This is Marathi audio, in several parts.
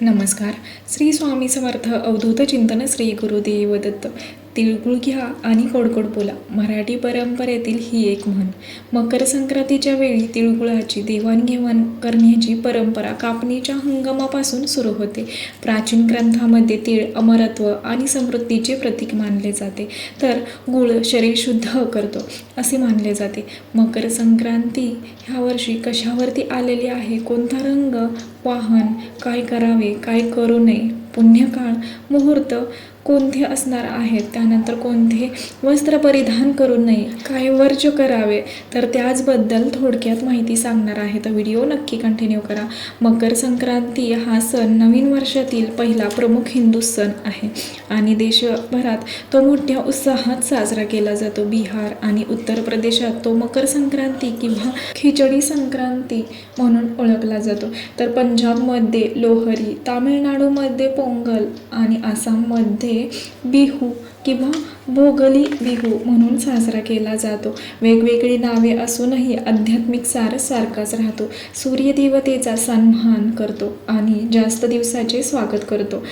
नमस्कार. श्री स्वामी समर्थ अवधूत चिंतन श्री गुरुदेव दत्त. तिळगुळ घ्या आणि गोडगोड बोला. मराठी परंपरेतील ही एक म्हण. मकर संक्रांतीच्या वेळी तिळगुळाची देवाणघेवाण करण्याची परंपरा कापणीच्या हंगामापासून सुरू होते. प्राचीन ग्रंथामध्ये तिळ अमरत्व आणि समृद्धीचे प्रतीक मानले जाते. तर गुळ शरीर शुद्ध करतो असे मानले जाते. मकर संक्रांती ह्या वर्षी कशावरती आलेली आहे? कोणता रंग वाहन काय करावे काय करू नये? पुण्यकाळ मुहूर्त कोणते असणार आहेत? त्यानंतर कोणते वस्त्र परिधान करू नये? काय वर्ज्य करावे? तर त्याचबद्दल थोडक्यात माहिती सांगणार आहे. तर व्हिडिओ नक्की कंटिन्यू करा. मकर संक्रांती हा सण नवीन वर्षातील पहिला प्रमुख हिंदू सण आहे. आणि देशभरात तो मोठ्या उत्साहात साजरा केला जातो. बिहार आणि उत्तर प्रदेशात तो मकर संक्रांती किंवा खिचडी संक्रांती म्हणून ओळखला जातो. तर पण पंजाबमध्ये लोहरी तामिळनाडूमध्ये पोंगल आणि आसाममध्ये बिहू किंवा भोगली बिहू म्हणून साजरा केला जातो. वेगवेगळी नावे असूनही आध्यात्मिक सार सारखाच राहतो. सूर्यदेवतेचा सन्मान करतो आणि जास्त दिवसाचे स्वागत करतो.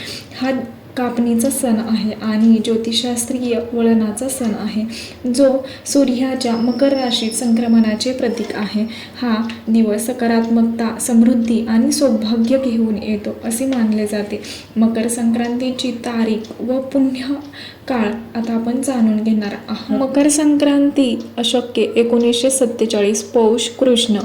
हा कापणीचा सण आहे आणि ज्योतिषशास्त्रीय वळणाचा सण आहे जो सूर्याच्या मकर राशीत संक्रमणाचे प्रतीक आहे. हा दिवस सकारात्मकता समृद्धी आणि सौभाग्य घेऊन येतो असे मानले जाते. मकर संक्रांतीची तारीख व पुण्य काळ आता आपण जाणून घेणार आहोत. मकर संक्रांती अशक्य एकोणीसशे सत्तेचाळीस पौष कृष्ण.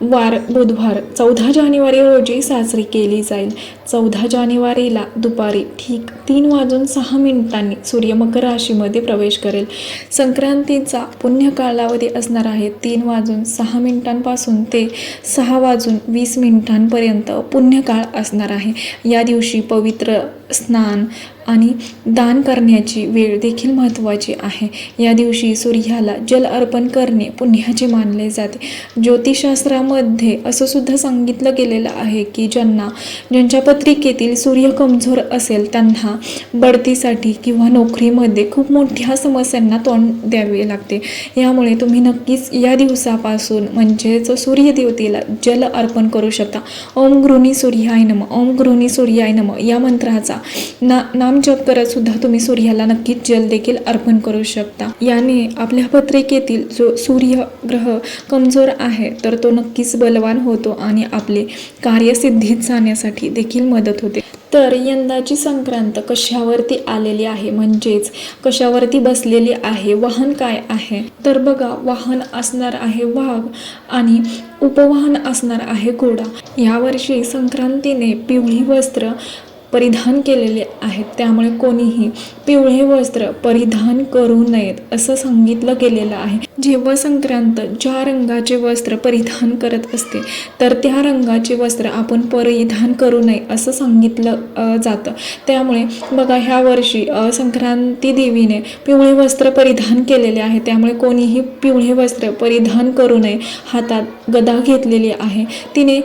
वार बुधवार चौदा जानेवारी रोजी साजरी केली जाईल. चौदा जानेवारीला दुपारी ठीक तीन वाजून सहा मिनिटांनी सूर्य मकर राशीमध्ये प्रवेश करेल. संक्रांतीचा पुण्य कालावधी असणार आहे तीन वाजून सहा मिनिटांपासून ते सहा वाजून वीस मिनिटांपर्यंत पुण्यकाळ असणार आहे. या दिवशी पवित्र स्नान आणि दान करण्याची वेळ देखील महत्त्वाची आहे. या दिवशी सूर्याला जल अर्पण करणे पुण्याचे मानले जाते. ज्योतिषशास्त्रामध्ये असं सुद्धा सांगितलं गेलेलं आहे की ज्यांना ज्यांच्या पत्रिकेतील सूर्य कमजोर असेल त्यांना बढतीसाठी किंवा नोकरीमध्ये खूप मोठ्या समस्यांना तोंड द्यावे लागते. यामुळे तुम्ही नक्कीच या दिवसापासून म्हणजेच सूर्यदेवतेला जल अर्पण करू शकता. ओम गृहिणी सूर्याय नम ओम गृहिणी सूर्याय नम या मंत्राचा ना नाम जप करत सुद्धा तुम्ही सूर्याला नक्कीच जल देखील अर्पण करू शकता. याने आपल्या पत्रिकेतील जो सूर्य ग्रह कमजोर आहे तर तो नक्कीच बलवान होतो आणि आपले कार्यसिद्धीत जाण्यासाठी देखील मदत होते. तर यंदाची संक्रांत कशावरती आलेली आहे? म्हणजेच कशावरती बसलेली आहे? वाहन काय आहे? तर बघा वाहन असणार आहे वाघ आणि उपवाहन असणार आहे घोडा. यावर्षी संक्रांतीने पिवळी वस्त्र परिधान केलेले आहेत. त्यामुळे कोणीही पिवळे वस्त्र परिधान करू नयेत असं सांगितलं गेलेलं आहे. जेव्हा संक्रांत ज्या रंगाचे वस्त्र परिधान करत असते तर त्या रंगाचे वस्त्र आपण परिधान करू नये असं सांगितलं जातं. त्यामुळे बघा ह्या वर्षी संक्रांती देवीने पिवळे वस्त्र परिधान केलेले आहे. त्यामुळे कोणीही पिवळे वस्त्र परिधान करू नये हातात गदा घेतलेली आहे. तिने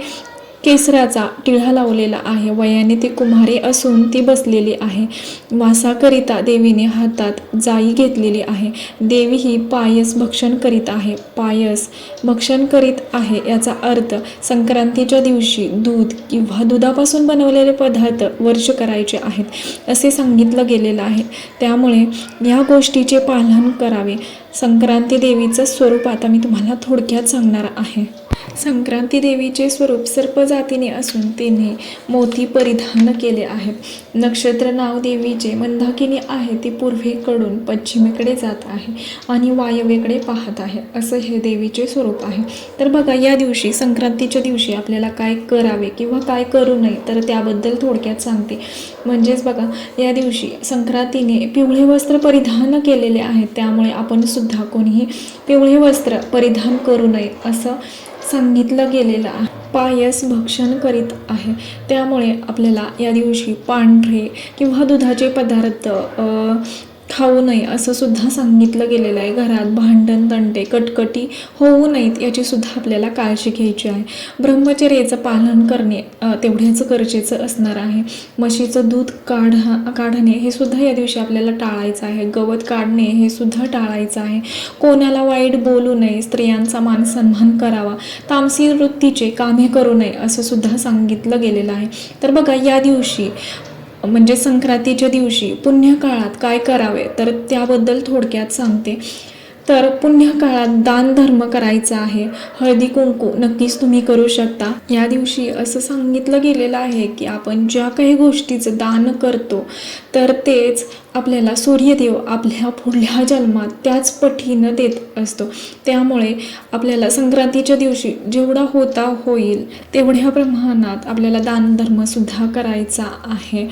केसराचा टिळा लावलेला आहे. वयाने ती कुम्हारी असून ती बसलेली आहे. वासाकरिता देवीने हातात जाई घेतलेली आहे. देवी ही पायस भक्षण करीत आहे. पायस भक्षण करीत आहे याचा अर्थ संक्रांतीच्या दिवशी दूध किंवा दुधापासून बनवलेले पदार्थ वर्ष करायचे आहेत असे सांगितलं गेलेलं आहे. त्यामुळे या गोष्टीचे पालन करावे. संक्रांती देवीचं स्वरूप आता मी तुम्हाला थोडक्यात सांगणार आहे. संक्रांती देवीचे स्वरूप सर्प जातीने असून तिने मोती परिधान केले आहेत नक्षत्र नाव देवीचे मंदाकिनी आहे ती पूर्वेकडून पश्चिमेकडे जात आहे आणि वायव्येकडे पाहत आहे. असं हे देवीचे स्वरूप आहे. तर बघा या दिवशी संक्रांतीच्या दिवशी आपल्याला काय करावे किंवा काय करू नये तर त्याबद्दल थोडक्यात सांगते. म्हणजेच बघा या दिवशी संक्रांतीने पिवळे वस्त्र परिधान केलेले आहेत त्यामुळे आपण सुद्धा कोणीही पिवळे वस्त्र परिधान करू नये असं सांगितलं गेलेलं आहे पायस भक्षण करीत आहे. त्यामुळे आपल्याला या दिवशी पांढरे किंवा दुधाचे पदार्थ खाऊ नये असं सुद्धा सांगितलं गेलेलं आहे. घरात भांडण तंटे कटकटी होऊ नयेत याची सुद्धा आपल्याला काळजी घ्यायची आहे. ब्रह्मचर्याचं पालन करणे अ, तेवढ्याच गरजेचं असणार आहे. म्हशीचं दूध काढा काढणे हे सुद्धा या दिवशी आपल्याला टाळायचं आहे. गवत काढणे हे सुद्धा टाळायचं आहे. कोणाला वाईट बोलू नये स्त्रियांचा मान सन्मान करावा तामसी वृत्तीचे कामे करू नये असं सुद्धा सांगितलं गेलेलं आहे. तर बघा या दिवशी म्हणजे संक्रांतीच्या दिवशी पुण्यकाळात काय करावे? तर त्याबद्दल थोडक्यात सांगते. तर पुण्यकाळात दान धर्म करायचा आहे. हळदी कुंकू नक्कीच तुम्ही करू शकता. या दिवशी असं सांगितलं गेलेलं आहे की आपण ज्या काही गोष्टीचं दान करतो तर तेच आपल्याला सूर्यदेव आपल्या पुढल्या जन्मात त्याच पटीनं देत असतो. त्यामुळे आपल्याला संक्रांतीच्या दिवशी जेवढा होता होईल तेवढ्या प्रमाणात आपल्याला दानधर्मसुद्धा करायचा आहे.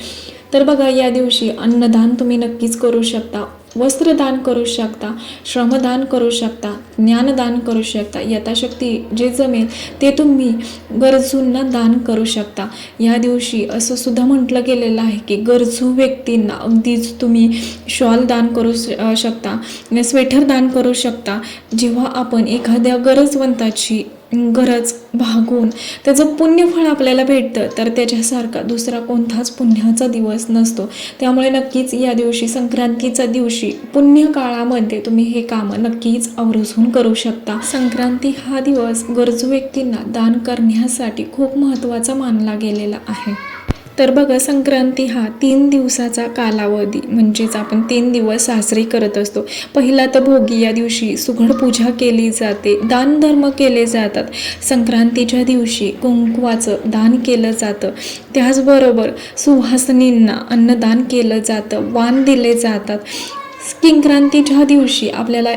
तर बघा या दिवशी अन्नदान तुम्ही नक्कीच करू शकता. वस्त्रदान करू शकता श्रमदान करू शकता ज्ञानदान करू शकता यथाशक्ती जे जमेल ते तुम्ही गरजूंना दान करू शकता. या दिवशी असं सुद्धा म्हटलं गेलेलं आहे की गरजू व्यक्तींना अगदीच तुम्ही शॉल दान करू श- शकता स्वेटर दान करू शकता. जेव्हा आपण एखाद्या गरजवंताची गरज भागून त्याचं पुण्यफळ आपल्याला भेटतं तर त्याच्यासारखा दुसरा कोणताच पुण्याचा दिवस नसतो. त्यामुळे नक्कीच या दिवशी संक्रांतीच्या दिवशी पुण्य काळामध्ये तुम्ही हे कामं नक्कीच आवर्जून करू शकता. संक्रांती हा दिवस गरजू व्यक्तींना दान करण्यासाठी खूप महत्त्वाचा मानला गेलेला आहे. तर बघा संक्रांती हा तीन दिवसाचा कालावधी म्हणजेच आपण तीन दिवस साजरी करत असतो. पहिला तर भोगी या दिवशी सुघड पूजा केली जाते दानधर्म केले जातात. संक्रांतीच्या दिवशी कुंकवाचं दान केलं जातं. त्याचबरोबर सुहासनींना अन्नदान केलं जातं वाण दिले जातात. संक्रांतीच्या दिवशी आपल्याला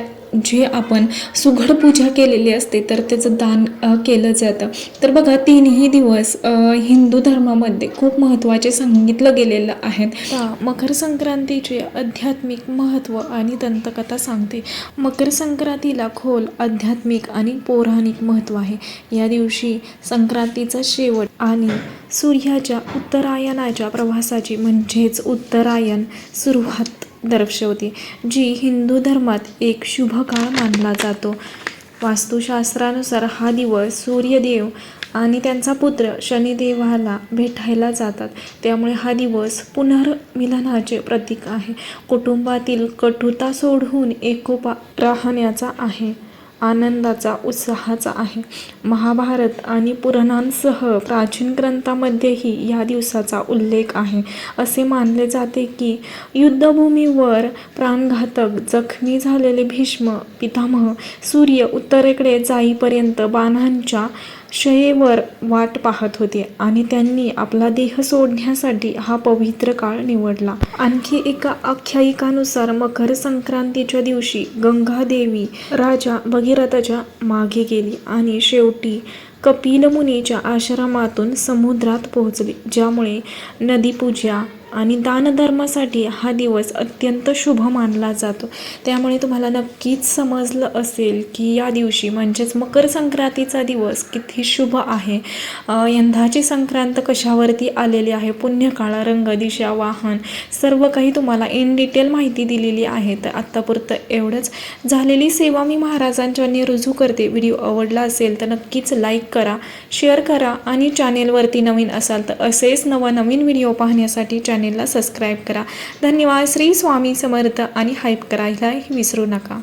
जे आपण सुघड पूजा केलेली असते तर त्याचं दान केलं जातं. तर बघा तीनही दिवस हिंदू धर्मामध्ये खूप महत्त्वाचे सांगितलं गेलेलं आहेत. मकर संक्रांतीचे आध्यात्मिक महत्त्व आणि दंतकथा सांगते. मकर संक्रांतीला खोल आध्यात्मिक आणि पौराणिक महत्त्व आहे. या दिवशी संक्रांतीचा शेवट आणि सूर्याच्या उत्तरायणाच्या प्रवासाची म्हणजेच उत्तरायण सुरुवात. दर्शवते. जी हिंदू धर्मात एक शुभ काळ मानला जातो. वास्तुशास्त्रानुसार हा दिवस सूर्यदेव आणि त्यांचा पुत्र शनिदेवाला भेटायला जातात. त्यामुळे हा दिवस पुनर्मिलनाचे प्रतीक आहे. कुटुंबातील कटुता सोडून एकोपा राहण्याचा आहे. आनंदाचा उत्साहाचा आहे. महाभारत आणि पुराणांसह प्राचीन ग्रंथामध्येही या दिवसाचा उल्लेख आहे. असे मानले जाते की युद्धभूमीवर प्राणघातक जखमी झालेले भीष्म पितामह सूर्य उत्तरेकडे जाईपर्यंत बाणांच्या क्षयेवर वाट पाहत होते आणि त्यांनी आपला देह सोडण्यासाठी हा पवित्र काळ निवडला. आणखी एका आख्यायिकानुसार मकर संक्रांतीच्या दिवशी गंगादेवी राजा भगीरथाच्या मागे गेली आणि शेवटी कपिल मुनीच्या आश्रमातून समुद्रात पोहोचली ज्यामुळे नदीपूजा आणि दानधर्मासाठी हा दिवस अत्यंत शुभ मानला जातो. त्यामुळे तुम्हाला नक्कीच समजलं असेल की या दिवशी म्हणजेच मकर संक्रांतीचा दिवस किती शुभ आहे. यंदाची संक्रांत कशावरती आलेली आहे? पुण्यकाळा रंग दिशा वाहन सर्व काही तुम्हाला इन डिटेल माहिती दिलेली आहे. तर आत्तापुरतं एवढंच. झालेली सेवा मी महाराजांच्या रुजू करते. व्हिडिओ आवडला असेल तर नक्कीच लाईक करा शेअर करा आणि चॅनेलवरती नवीन असाल तर असेच नवनवीन व्हिडिओ पाहण्यासाठी चॅनेलला सबस्क्राईब करा. धन्यवाद. श्री स्वामी समर्थ आणि हाईप करायलाही विसरू नका.